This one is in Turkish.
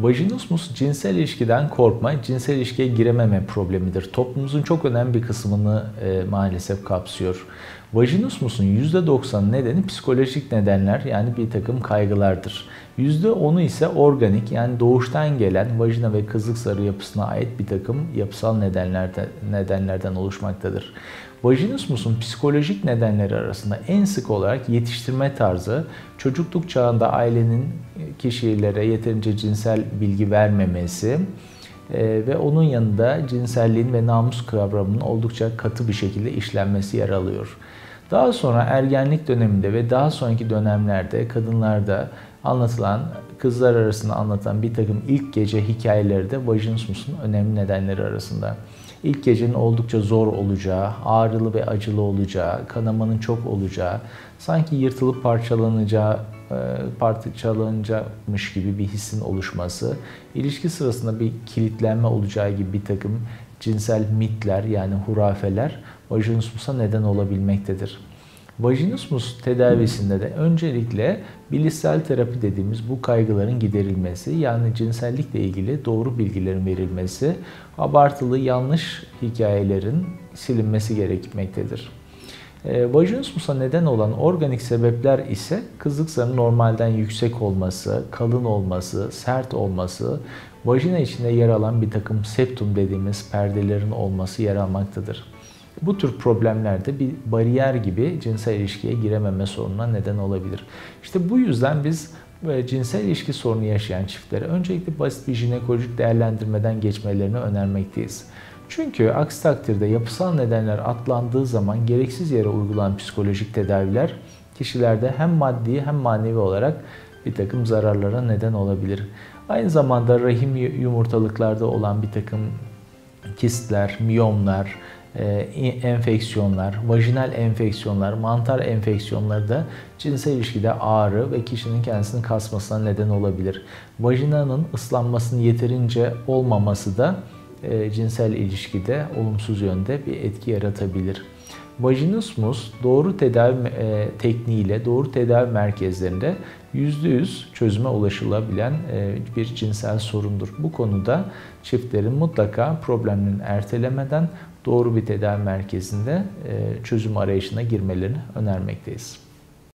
Vajinismus cinsel ilişkiden korkma, cinsel ilişkiye girememe problemidir. Toplumumuzun çok önemli bir kısmını e, maalesef kapsıyor. Vajinismus'un %90 nedeni psikolojik nedenler yani bir takım kaygılardır. %10'u ise organik yani doğuştan gelen vajina ve kızlık zarı yapısına ait bir takım yapısal nedenlerden, nedenlerden oluşmaktadır. Vajinismus'un psikolojik nedenleri arasında en sık olarak yetiştirme tarzı, çocukluk çağında ailenin kişilere yeterince cinsel bilgi vermemesi, e, ve onun yanında cinselliğin ve namus kavramının oldukça katı bir şekilde işlenmesi yer alıyor. Daha sonra ergenlik döneminde ve daha sonraki dönemlerde kadınlarda anlatılan, kızlar arasında anlatan bir takım ilk gece hikayeleri de vajinismusun önemli nedenleri arasında. İlk gecenin oldukça zor olacağı, ağrılı ve acılı olacağı, kanamanın çok olacağı, sanki yırtılıp parçalanacağı e, parçalanacakmış gibi bir hissin oluşması, ilişki sırasında bir kilitlenme olacağı gibi bir takım cinsel mitler yani hurafeler vajinismusa neden olabilmektedir. Vajinismus tedavisinde de öncelikle bilişsel terapi dediğimiz bu kaygıların giderilmesi, yani cinsellikle ilgili doğru bilgilerin verilmesi, abartılı yanlış hikayelerin silinmesi gerekmektedir. E, vajinismusa neden olan organik sebepler ise kızlık zarının normalden yüksek olması, kalın olması, sert olması, vajina içinde yer alan bir takım septum dediğimiz perdelerin olması yer almaktadır. Bu tür problemlerde bir bariyer gibi cinsel ilişkiye girememe sorununa neden olabilir. İşte bu yüzden biz cinsel ilişki sorunu yaşayan çiftlere öncelikle basit bir jinekolojik değerlendirmeden geçmelerini önermekteyiz. Çünkü aksi takdirde yapısal nedenler atlandığı zaman gereksiz yere uygulanan psikolojik tedaviler kişilerde hem maddi hem manevi olarak bir takım zararlara neden olabilir. Aynı zamanda rahim yumurtalıklarda olan bir takım kistler, miyomlar, e, enfeksiyonlar, vajinal enfeksiyonlar, mantar enfeksiyonları da cinsel ilişkide ağrı ve kişinin kendisini kasmasına neden olabilir. Vajinanın ıslanmasının yeterince olmaması da cinsel ilişkide olumsuz yönde bir etki yaratabilir. Vajinismus doğru tedavi e, tekniğiyle doğru tedavi merkezlerinde %100 çözüme ulaşılabilen e, bir cinsel sorundur. Bu konuda çiftlerin mutlaka problemlerini ertelemeden doğru bir tedavi merkezinde çözüm arayışına girmelerini önermekteyiz.